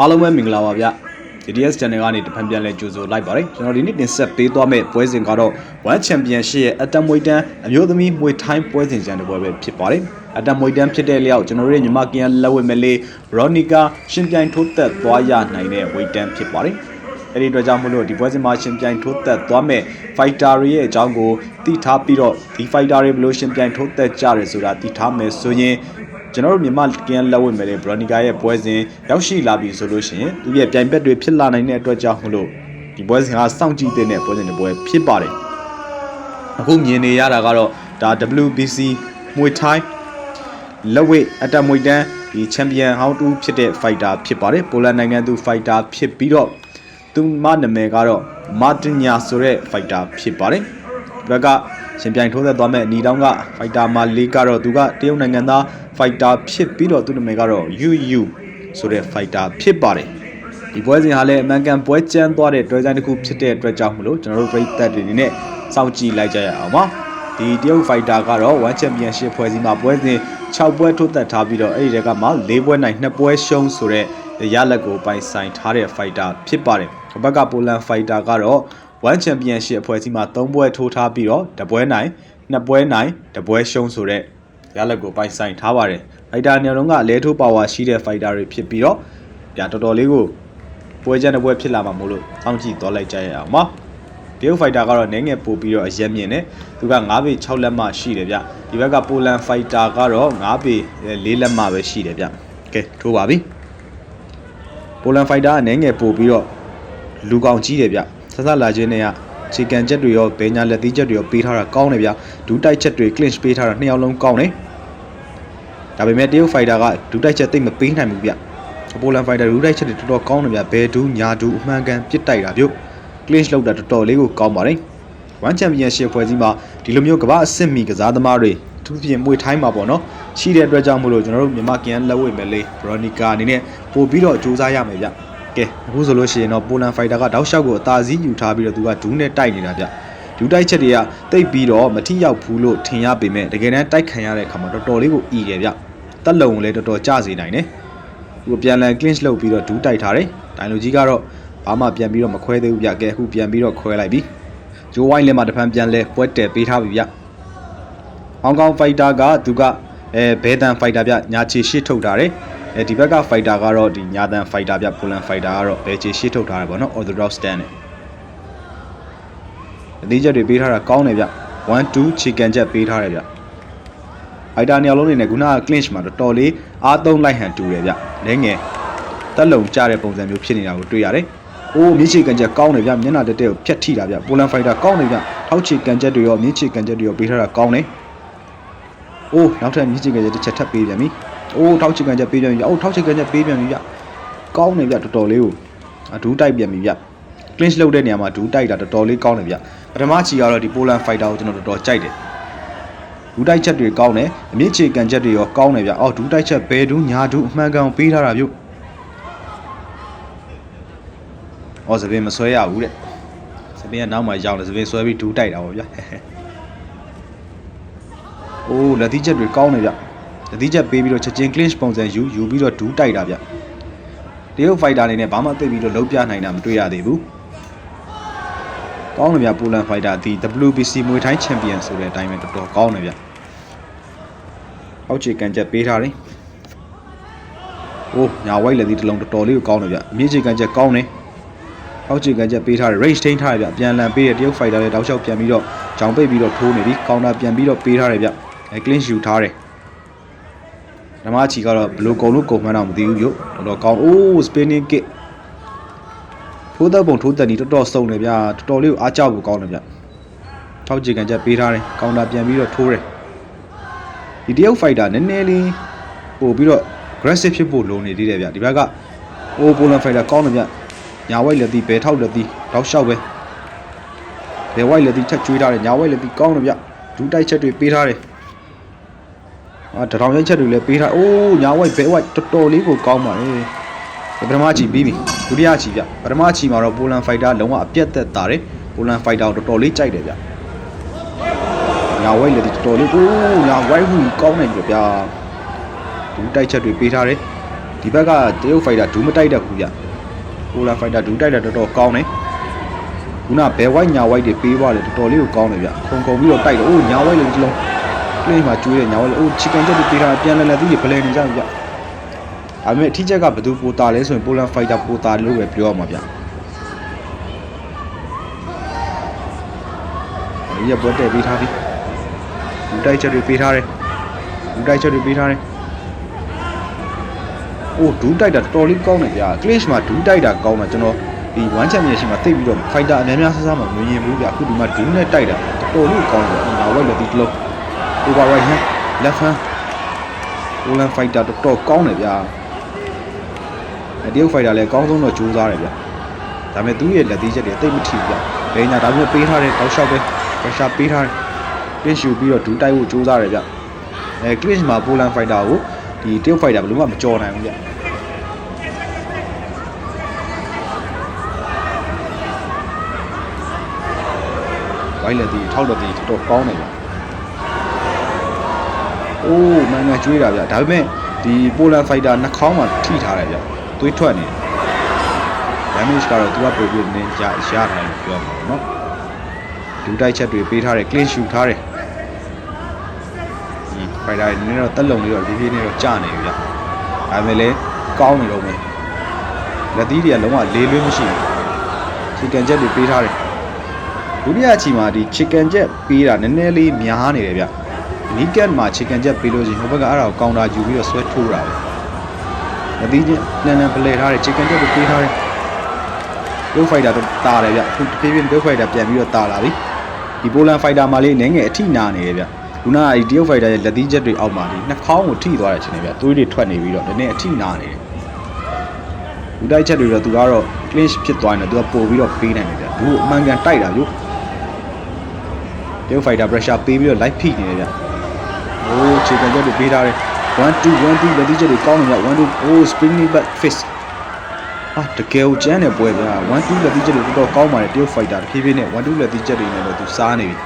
အားလုံးပဲမင်္ဂလာပါဗျ DDS Channel ကနေတဖန်ပြန်လဲကြိုဆိုလိုက်ပါတယ်ကျွန်တော်ဒီနေ့တင်ဆက်ပေးသွားမယ့်ပွဲစဉ်ကတော့ One Championship ရဲ့အတမွေတန်းအမျိုးသမီးမွေထိုင်းပွဲစဉ်ကြံတဲ့ပွဲပဲဖြစ်ပါတယ်အတမွေတန်းဖြစ်တဲ့လျောက်ကျွန်တော်တို့ရဲ့ညီမကင်လက်ဝဲမလေး Veronica ရှင်ပြိုင်ထိုးသက်သွားရနိုင်တဲ့ဝေတန်းဖြစ်ပါတယ်အဲ့ဒီအတွက်ကြောင့်မလို့ဒီပွဲစဉ်မှာရှင်ပြိုင်ထိုးသက်သွားမဲ့ fighter တွေရဲ့အကြောင်းကိုသိထားပြီးတော့ဒီ fighter တွေဘယ်လိုရှင်ပြိုင်ထိုးသက်ကြရဲဆိုတာသိထားမယ်ဆိုရင် ကျွန်တော်တို့မြန်မာကင်လက်ဝဲမယ်လေ Veronica ရဲ့ပွဲစဉ်ရောက်ရှိလာပြီဆိုလို့ရှိရင်သူရဲ့ပြိုင်ဘက်တွေဖြစ်လာနိုင်တဲ့အတွက်ကြောင့်မလို့ဒီပွဲစဉ်ကစောင့်ကြည့်တဲ့ပွဲစဉ်တစ်ပွဲဖြစ်ပါတယ်အခုမြင်နေရတာကတော့ဒါ WBC မွေထိုင်းလက်ဝဲအတက်မွေတန်းဒီချန်ပီယံဟောင်းတူဖြစ်တဲ့ fighter ဖြစ်ပါတယ်ပိုလန်နိုင်ငံသူ fighter ဖြစ်ပြီးတော့သူမနာမည်ကတော့မာတင်ညာဆိုတဲ့ fighter ဖြစ်ပါတယ်ဒီဘက်က ရှင်ပြိုင်ထိုးသက်သွားမဲ့ညီတောင်းက fighter မာလေးကတော့သူကတရုတ်နိုင်ငံသား fighter ဖြစ်ပြီးတော့သူနာမည်ကတော့ UU ဆိုတဲ့ fighter ဖြစ်ပါတယ်ဒီပွဲစဉ်ဟာလည်းအမှန်ကန်ပွဲကျန်းသွားတဲ့တွဲဆိုင်တစ်ခုဖြစ်တဲ့အတွက်ကြောင့်မလို့ကျွန်တော်တို့ပြည်သက်တွေအနေနဲ့စောင့်ကြည့်လိုက်ကြရအောင်ပါဒီတရုတ် fighter ကတော့ One Championship ဖွဲ့စည်းမှာပွဲစဉ်6ပွဲထိုးသက်ထားပြီးတော့အဲ့ဒီတက်ကမှ4ပွဲနိုင်2ပွဲရှုံးဆိုတဲ့ရလက်ကိုပိုင်ဆိုင်ထားတဲ့ fighter ဖြစ်ပါတယ်။ဘက်ကပိုလန် fighter ကတော့ One Championship အဖွဲ့အစည်းမှာ3ပွဲထိုးထားပြီးတော့တပွဲနိုင်2ပွဲနိုင်တပွဲရှုံးဆိုတဲ့ရလက်ကိုပိုင်ဆိုင်ထားပါတယ်။ fighter နေရာလုံးကလဲထိုးပါဝါရှိတဲ့ fighter တွေဖြစ်ပြီးတော့ပြတော်တော်လေးကိုပွဲချမ်းတစ်ပွဲဖြစ်လာမှာမို့လို့စောင့်ကြည့်သွားလိုက်ကြရအောင်ပါ။တရုတ် fighter ကတော့နည်းငယ်ပို့ပြီးတော့အရက်မြင့်တယ်။သူက9ပေ6လက်မှရှိတယ်ဗျ။ဒီဘက်ကပိုလန် fighter ကတော့9ပေ4လက်မှပဲရှိတယ်ဗျ။ကဲထိုးပါပြီ။ပိုလန် fighter ကနည်းငယ်ပို့ပြီးတော့လူကောင်ကြီးတယ်ဗျ။ ဆက်ဆက်လာခြင်းနဲ့ကခြေကန်ချက်တွေရောဘဲညာလက်သီးချက်တွေရောပေးထားတာကောင်းတယ်ဗျ။ဒူးတိုက်ချက်တွေ clinch ပေးထားတာနှစ်ယောက်လုံးကောင်းတယ်။ဒါပေမဲ့တရုတ် fighter ကဒူးတိုက်ချက်သိမ့်မပေးနိုင်ဘူးဗျ။ပိုလန် fighter ဒူးတိုက်ချက်တွေတော်တော်ကောင်းတယ်ဗျ။ဘဲဒူးညာဒူးအမှန်ကန်ပြစ်တိုက်တာဗျ။ clinch လောက်တာတော်တော်လေးကိုကောင်းပါတယ်။ One Championship ဖွဲ့စည်းမှာဒီလိုမျိုးကမ္ဘာအဆင့်မီကစားသမားတွေသူပြင်မွေထိုင်းမှာပေါ့နော်ရှိတဲ့အတွက်ကြောင့်မို့လို့ကျွန်တော်တို့မြန်မာကင်လက်ဝဲမယ်လေး Veronica အနေနဲ့ပို့ပြီးတော့စူးစမ်းရမယ်ဗျ ကဲအခုဆိုလို့ရှိရင်တော့ Poland Fighter ကတောက်လျှောက်ကိုအသာစီးယူထားပြီးတော့သူကဒူးနဲ့တိုက်နေတာဗျဒူးတိုက်ချက်တွေကတိတ်ပြီးတော့မထိရောက်ဘူးလို့ထင်ရပေမဲ့တကယ်တမ်းတိုက်ခံရတဲ့အခါမှာတော်တော်လေးကိုအီတယ်ဗျတက်လုံလည်းတော်တော်ကျစေနိုင်တယ်သူပြန်လည် clinch လုပ်ပြီးတော့ဒူးတိုက်ထားတယ်တိုင်လူကြီးကတော့ဘာမှပြန်ပြီးတော့မခွဲသေးဘူးဗျကဲအခုပြန်ပြီးတော့ခွဲလိုက်ပြီဂျိုးဝိုင်းလည်းမတဖန်ပြန်လဲပွဲတယ်ပေးထားပြီဗျဟောင်ကောင်ဖိုက်တာကသူကအဲဘဲတန်ဖိုက်တာဗျညာချီရှစ်ထုတ်ထားတယ် အဲဒီဘက်ကဖိုက်တာကတော့ဒီညာတန်ဖိုက်တာဗျပိုလန်ဖိုက်တာကတော့ဘဲချီရှစ်ထုတ်ထားတယ်ပေါ့နော် orthodox stand နဲ့အသေးချက်တွေပေးထားတာကောင်းတယ်ဗျ1 2 chicken ချက်ပေးထားတယ်ဗျဖိုက်တာနေရာလုံးနေနဲ့ခုနက clinch မှာတော်တော်လေးအားသုံးလိုက်ဟန်တူတယ်ဗျလဲငယ်တက်လုံကြတဲ့ပုံစံမျိုးဖြစ်နေတာကိုတွေ့ရတယ်အိုးမြစ်ချေကန်ချက်ကောင်းတယ်ဗျမျက်နှာတက်တက်ကိုဖြတ်ထိတာဗျပိုလန်ဖိုက်တာကောင်းတယ်ဗျထောက်ချေကန်ချက်တွေရောမြစ်ချေကန်ချက်တွေရောပေးထားတာကောင်းတယ်အိုးနောက်ထပ်မြစ်ချေကန်ချက်တစ်ချက်ထပ်ပေးပြန်ပြီ အိုးထောက်ချေကန်ချက်ပေးပြန်ပြီအိုးထောက်ချေကန်ချက်ပေးပြန်ပြီဗျကောင်းတယ်ဗျတော်တော်လေးကိုအဒူးတိုက်ပြန်ပြီဗျ clinch လုပ်တဲ့နေရာမှာဒူးတိုက်တာတော်တော်လေးကောင်းတယ်ဗျပထမချီကတော့ဒီပိုလန်ဖိုက်တာကိုကျွန်တော်တော်တော်ကြိုက်တယ်ဒူးတိုက်ချက်တွေကောင်းတယ်အမြင့်ချေကန်ချက်တွေရောကောင်းတယ်ဗျအော်ဒူးတိုက်ချက်ဘယ်ဒူးညာဒူးအမှန်ကန်ပေးထားတာဗျအော်စပင်မဆွဲရဘူးတဲ့စပင်ကနောက်မှရောက်တယ်စပင်ဆွဲပြီးဒူးတိုက်တာပေါ့ဗျာအိုးလက်သီးချက်တွေကောင်းတယ်ဗျ လက်သီးချက်ပေးပြီးတော့ချက်ချင်း clinch ပုံစံယူယူပြီးတော့ဒူးတိုက်တာဗျတရုတ်ဖိုက်တာအနေနဲ့ဘာမှသိပြီးတော့လုံးပြနိုင်တာမတွေ့ရသေးဘူးကောင်းတယ်ဗျပိုလန်ဖိုက်တာဒီ WBC မွေထိုင်းချန်ပီယံဆိုတဲ့အတိုင်းပဲတော်တော်ကောင်းတယ်ဗျအောက်ခြေကန်ချက်ပေးထားတယ်အိုးညာဝိုက်လက်သီးတစ်လုံးတော်တော်လေးကိုကောင်းတယ်ဗျအမြင့်ခြေကန်ချက်ကောင်းတယ်အောက်ခြေကန်ချက်ပေးထားတယ် range ထိန်းထားတယ်ဗျပြန်လန်ပေးတဲ့တရုတ်ဖိုက်တာလည်းတောက်လျှောက်ပြန်ပြီးတော့ဂျောင်ပိတ်ပြီးတော့ထိုးနေပြီကောင်တာပြန်ပြီးတော့ပေးထားတယ်ဗျအဲ clean ယူထားတယ် ဓမ္မချီကတော့ဘလို့ကုံလို့ကုံမှန်းတော့မသိဘူးမြို့တော်တော်ကောင်းအိုး spinning kick ထိုးသက်ပုံထိုးသက်နီတော်တော်စုံတယ်ဗျာတော်တော်လေးကိုအားကြောက်ဖို့ကောင်းတယ်ဗျထောက်ချေကန်ချက်ပေးထားတယ်ကောင်တာပြန်ပြီးတော့ထိုးတယ်ဒီတရုတ်ဖိုက်တာနည်းနည်းလေးပို့ပြီးတော့ aggressive ဖြစ်ဖို့လိုနေသေးတယ်ဗျဒီဘက်ကအိုးပိုလန်ဖိုက်တာကောင်းတယ်ဗျညာဝိုက်လက်သီးဘယ်ထောက်လက်သီးတောက်လျှောက်ပဲဘယ်ဝိုက်လက်သီးချက်ကျွေးထားတယ်ညာဝိုက်လက်သီးကောင်းတယ်ဗျဒူးတိုက်ချက်တွေပေးထားတယ်အာ တထောင်ရိုက်ချက်တွေလည်းပေးထားအိုးညာဝိုက်ဘယ်ဝိုက်တော်တော်လေးကိုကောင်းပါလေပထမချီပြီးပြီဒုတိယချီဗျပထမချီမှာတော့ပိုလန်ဖိုက်တာလုံးဝအပြတ်သက်တာတယ်ပိုလန်ဖိုက်တာကိုတော်တော်လေးကြိုက်တယ်ဗျညာဝိုက်လည်းတော်တော်လေးအိုးညာဝိုက်ဟူကောင်းနေပြီဗျဒူးတိုက်ချက်တွေပေးထားတယ်ဒီဒီဘက်ကတရုတ်ဖိုက်တာဒူးမတိုက်တတ်ဘူးဗျပိုလာဖိုက်တာဒူးတိုက်တာတော်တော်ကောင်းတယ်ခုနဘယ်ဝိုက်ညာဝိုက်တွေပေးသွားတယ်တော်တော်လေးကိုကောင်းတယ်ဗျခုံခုံပြီးတော့တိုက်တယ်အိုးညာဝိုက်လုံးကြည့်လုံးကလ င်းမှာကျွေးတယ်ညာဝိုက်လုံးအိုးချီကန်ချက်တွေပေးထားပြန်လဲလဲသူကြီးဖလဲနေကြပြီဗျဒါပေမဲ့အထီးချက်ကဘယ်သူပိုတာလဲဆိုရင်ပိုလန်ဖိုက်တာပိုတာလို့ပဲပြောရမှာဗျဒီရပွဲတက်ပေးထားပြီလူတိုက်ချက်တွေပေးထားတယ်လူတိုက်ချက်တွေပေးထားတယ်အိုးဒူးတိုက်တာတော်တော်လေးကောင်းတယ်ဗျာ clash မှာဒူးတိုက်တာကောင်းတာကျွန်တော်ဒီ1 championship မှာတိတ်ပြီးတော့ fighter အများများဆဆမှာမမြင်ဘူးဗျာအခုဒီမှာဒူးနဲ့တိုက်တာတော်တော်လေးကောင်းတယ်ဗျာငါဝက်လက်ဒီတစ်လုံး over right hand left hand Poland fighter တော်တော်ကောင်းတယ်ဗျာအဲတရုတ် fighter လည်းအကောင်းဆုံးတော့ကြိုးစားတယ်ဗျာဒါပေမဲ့သူ့ရဲ့လက်သေးချက်တွေအသိမထီဗျာဘယ်ညာဒါပေမဲ့ပေးထားတဲ့တောက်လျှောက်ပဲ pressure ပေးထားတယ်တင်းရှူပြီးတော့ဒူးတိုက်ဖို့ကြိုးစားတယ်ဗျအဲ clinch မှာ Poland fighter ကိုဒီတရုတ် fighter ဘယ်လို့မှမကြော်နိုင်ဘူးဗျဝိုင်းလက်သေးထောက်လက်သေးတော်တော်ကောင်းတယ်ဗျာ အိုးမန်ငါကျွေးတာဗျဒါပေမဲ့ဒီပိုလန်ဖိုက်တာနှာခေါင်းမှာထိထားတယ်ဗျသွေးထွက်နေတယ် damage ကတော့သူကပို့ပြီးနင်းရရထားတယ်ပြောမှာပေါ့နော်ဒူတိုက်ချက်တွေပေးထားတယ် clean shoot ထားတယ်ဒီဖိုက်တာနည်းတော့တက်လုံလေးတော့လေးလေးနဲ့တော့ကျနေပြီဗျဒါပေမဲ့လည်းကောင်းနေတော့မယ်လက်သီးတွေကလုံးဝလေးလွင်းမရှိဘူး chicken jet တွေပေးထားတယ်ဒုတိယအချီမှာဒီ chicken jet ပေးတာနည်းနည်းလေးများနေတယ်ဗျ နီးကက်မှာ chicken jet ပေးလို့ရှိရင်ဟိုဘက်ကအဲ့ဒါကိုကောင်တာယူပြီးတော့ဆွဲထိုးတာပဲမသိချင်းလန်လန်ပလဲထားတယ် chicken jet ကိုပေးထားတယ်ဒုဖိုက်တာတော့တာတယ်ဗျခုတဖြည်းဖြည်းဒုဖိုက်တာပြန်ပြီးတော့တာလာပြီဒီပိုလန်ဖိုက်တာမှာလေးနည်းငယ်အထိနာနေတယ်ဗျခုနကဒီတရုတ်ဖိုက်တာရဲ့လက်သီးချက်တွေအောက်မှာဒီနှာခေါင်းကိုထိသွားတယ်ချင်တယ်ဗျသွေးတွေထွက်နေပြီးတော့နည်းနည်းအထိနာနေတယ်လူတိုက်ချက်တွေတော့သူကတော့ clinch ဖြစ်သွားရင်တော့သူကပို့ပြီးတော့ပေးနိုင်တယ်ဗျဘူးအမှန်ကန်တိုက်တာမျိုးတရုတ်ဖိုက်တာ pressure ပေးပြီးတော့ light ဖိနေတယ်ဗျ โอ้ခြေကန်ချက်တွေပေးထားတယ်1 2 1 2လက်သီးချက်တွေကောင်းနေဗျ1 2အိုး spinning back fist အာတကယ်ကိုကျန်းတယ်ပွဲဗျာ1 2လက်သီးချက်တွေတော်တော်ကောင်းပါတယ်တရုတ်ဖိုက်တာတဖြည်းဖြည်းနဲ့1 2လက်သီးချက်တွေနဲ့တော့သူစားနေပြီ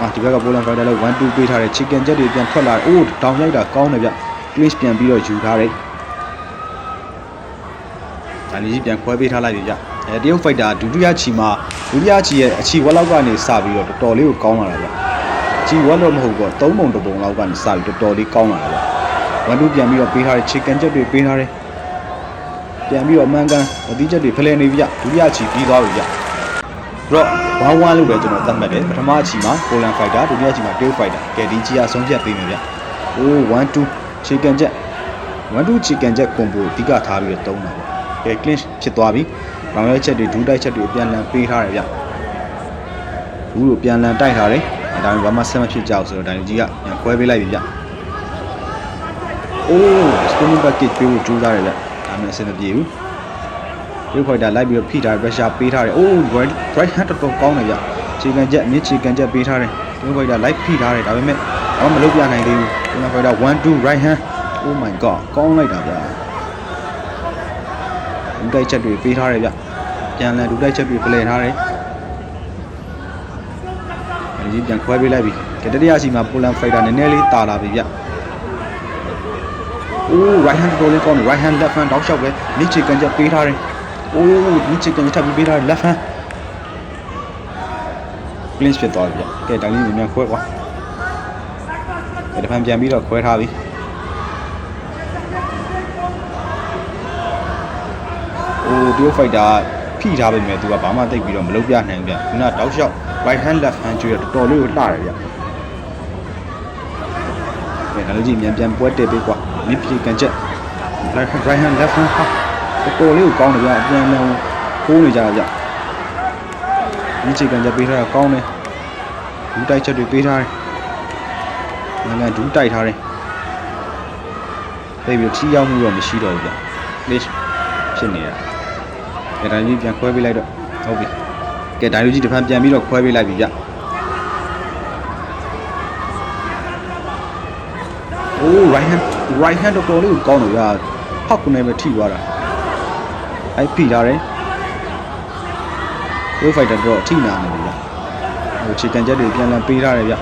အာဒီဘက်ကပိုလန်ဖိုက်တာလည်း1 2ပေးထားတယ် chicken ချက်တွေပြန်ထွက်လာတယ်အိုးတောင်ရိုက်တာကောင်းတယ်ဗျ clinch ပြန်ပြီးတော့ယူထားတယ်ဒါလေးကြီးပြန်ခွဲပေးထားလိုက်ပြီဗျအဲတရုတ်ဖိုက်တာဒုတိယချီမှာဒုတိယချီရဲ့အချီဝက်လောက်ကနေစပြီးတော့တော်တော်လေးကိုကောင်းလာတာဗျ ချီဝက်တော့မဟုတ်ဘူးသုံးပုံတစ်ပုံလောက်ကနေစပြီးတော်တော်လေးကောင်းလာတာဗျဝန်တူပြန်ပြီးတော့ပေးထားတယ် chicken ချက်တွေပေးထားတယ်ပြန်ပြီးတော့မှန်ကန်အသီးချက်တွေဖလဲနေပြီဗျဒုတိယချီပြီးသွားပြီဗျတော့1 1လို့ပဲကျွန်တော်သတ်မှတ်တယ်ပထမအချီမှာ Poland fighter ဒုတိယအချီမှာ Tail fighter ကဲဒီချီအဆုံးဖြတ်ပေးမယ်ဗျအိုး1 2 chicken ချက်1 2 chicken ချက် combo အဓိကထားပြီးတော့တုံးတာပေါ့ကဲ clinch ဖြစ်သွားပြီ။ရောင်ရဲချက်တွေဒူးတိုက်ချက်တွေအပြန်လန်ပေးထားတယ်ဗျ။ဘူးကိုပြန်လန်တိုက်ထားတယ်။ အဲဒါမှဘာမှဆက်မဖြစ်ကြဘူးဆိုတော့ဒိုင်လူကြီးကပြန်ခွဲပေးလိုက်ပြီဗျ။အိုး spinning back kick ပေးဖို့ကြိုးစားတယ်ဗျ။ဒါမှအဆင်မပြေဘူး။ဒီခွိုက်တာလိုက်ပြီးတော့ဖိထားတယ် pressure ပေးထားတယ်။အိုး right right hand တော်တော်ကောင်းတယ်ဗျ။ခြေကန်ချက်အမြင့်ခြေကန်ချက်ပေးထားတယ်။ဒီခွိုက်တာလိုက်ဖိထားတယ်ဒါပေမဲ့ဘာမှမလုပ်ပြနိုင်သေးဘူး။ဒီခွိုက်တာ1 2 right hand oh my god ကောင်းလိုက်တာဗျာ။ဒူတိုက်ချက်တွေပေးထားတယ်ဗျပြန်လည်ဒူတိုက်ချက်တွေပလဲထားတယ် အဲဒီပြန်ခွဲပေးလိုက်ပြီကတတိယစီမှာပိုလန်ဖိုက်တာနည်းနည်းလေးတာလာပြီဗျအိုး right hand တော်လေးကောင်းတယ် right hand left hand တောက်လျှောက်ပဲမိချီကန်ချက်ပေးထားတယ်အိုးမိချီကန်ချက်ထပ်ပြီးပေးထားတယ် left hand clinch ဖြစ်သွားပြီဗျကဲဒါလေးမြန်မြန်ခွဲကွာဒီဖန်ပြန်ပြီးတော့ခွဲထားပြီဟိုဒီဖိုက်တာ ဖိထားပေမဲ့သူကဘာမှတိတ်ပြီးတော့မလုပ်ပြနိုင်ဘူးဗျခုနတောက်လျှောက် right hand left hand ကျွေးတော့တော်တော်လေးကိုလှတယ်ဗျကဲဒါလေးကြီးမြန်ပြန်ပွဲတက်ပေးကွာမိပြေကန်ချက် right hand right hand left hand ဟာတော်တော်လေးကိုကောင်းတယ်ဗျအပြန်ပြန်ကိုးနေကြတာဗျမိချေကန်ချက်ပေးထားတာကောင်းတယ်ဒူးတိုက်ချက်တွေပေးထားတယ်နိုင်ငံဒူးတိုက်ထားတယ်ပြေပြီးထီရောက်မှုတော့မရှိတော့ဘူးဗျ please ဖြစ်နေတာ ကဲဒါကြီးပြန်ခွဲပေးလိုက်တော့ဟုတ်ပြီကဲဒါကြီးတစ်ဖန်ပြန်ပြီးတော့ခွဲပေးလိုက်ပြီဗျအိုး right hand right hand တော်တော်လေးကိုကောင်းတယ်ဗျာဟောက်ကနေပဲထိသွားတာအဲ့ဖိထားတယ် Pro Fighter တော့ထိနာနေပြီဗျဟိုခြေကန်ချက်တွေပြန်လည်ပေးထားတယ်ဗျ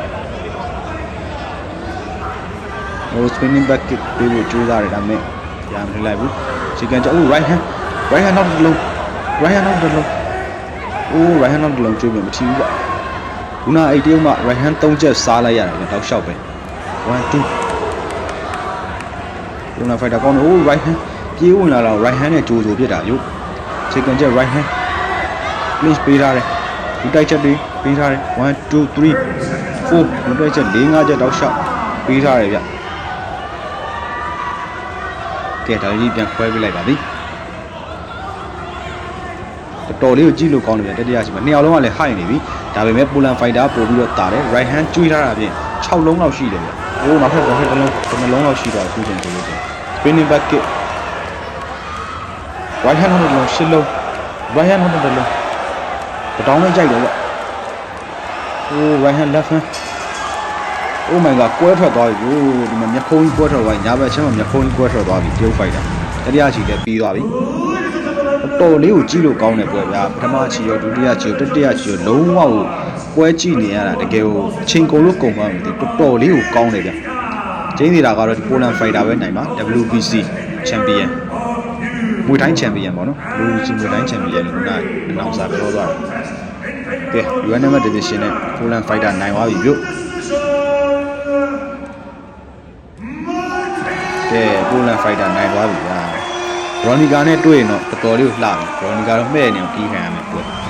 ဟို spinning back kick ပေးဖို့ကြိုးစားတယ်ဒါပေမဲ့ရမလိုက်ဘူးချီကန်ကျော် right hand right hand နောက်တစ်လုံး right hand နောက်တစ်လုံးအိုး right hand နောက်တစ်လုံးကျွေးပြန်မထီဘူးပေါ့ခုနအဲ့တရုတ်မှ right hand ၃ချက်စားလိုက်ရတာပဲတောက်လျှောက်ပဲ1 2ခုန fighter ကောင်းတယ်အိုး right hand ပြေးဝင်လာတော့ right hand နဲ့ကြိုးဆိုပြစ်တာယုတ်ချီကန်ကျော် right hand please ပေးထားတယ်ဒီတိုက်ချက်တွေပေးထားတယ်1 2 3 4မတိုက်ချက်၄၅ချက်တောက်လျှောက်ပေးထားတယ်ဗျကဲဒါကြီးပြန်ခွဲပေးလိုက်ပါပြီတော် တော်လေးကိုကြည့်လို့ကောင်းတယ်ဗျတတိယရှိမှာနှစ်ယောက်လုံးကလည်းဟိုက်နေပြီဒါပေမဲ့ပူလန်ဖိုက်တာပို့ပြီးတော့တာတယ် right hand ကျွေးထားတာဖြင့်6လုံးလောက်ရှိတယ်ဗျအိုးနောက်ထပ်တစ်ထပ်တစ်လုံးတစ်နှလုံးလောက်ရှိတော့အခုချိန်ဆိုလို့ဆို spinning back kick right hand နောက်တစ်လုံးရှစ်လုံး right hand နောက်တစ်လုံးတတောင်းလေးကြိုက်တယ်ဗျ Oh right hand left hand Oh my god ကွဲထွက်သွားပြီ။ဒီမှာမျက်ခုံးကြီးကွဲထွက်သွားပြီ။ညာဘက်ချင်းမှာမျက်ခုံးကြီးကွဲထွက်သွားပြီတရုတ်ဖိုက်တာ။တတိယချီလည်းပြီးသွားပြီ။ တော်လေးကိုကြည့်လို့ကောင်းတယ်ပွဲဗျာ။ပထမချီရောဒုတိယချီရောတတိယချီရောလုံးဝကိုပွဲကြည့်နေရတာတကယ်ကိုအချိန်ကုန်လို့ကုန်မှမသိဘူး။တော်တော်လေးကိုကောင်းတယ်ဗျာ။ကျင်းနေတာကတော့ဒီပိုလန်ဖိုက်တာပဲနိုင်ပါ WBC Champion မွေတိုင်းချန်ပီယံပေါ့နော် WBC မွေတိုင်းချန်ပီယံလို့နာအနောက်စားပြောသွားတယ်ကဲ UN number division နဲ့ Poland fighter နိုင်သွားပြီပြုတ်ကဲ Poland fighter နိုင်သွားပြီဗျာ Veronica နဲ့တွေ့ရင်တော့တော်တော်လေးကိုလှပြီ Veronica တော့မှဲ့နေအောင်ပြီးခံရမယ်ပြော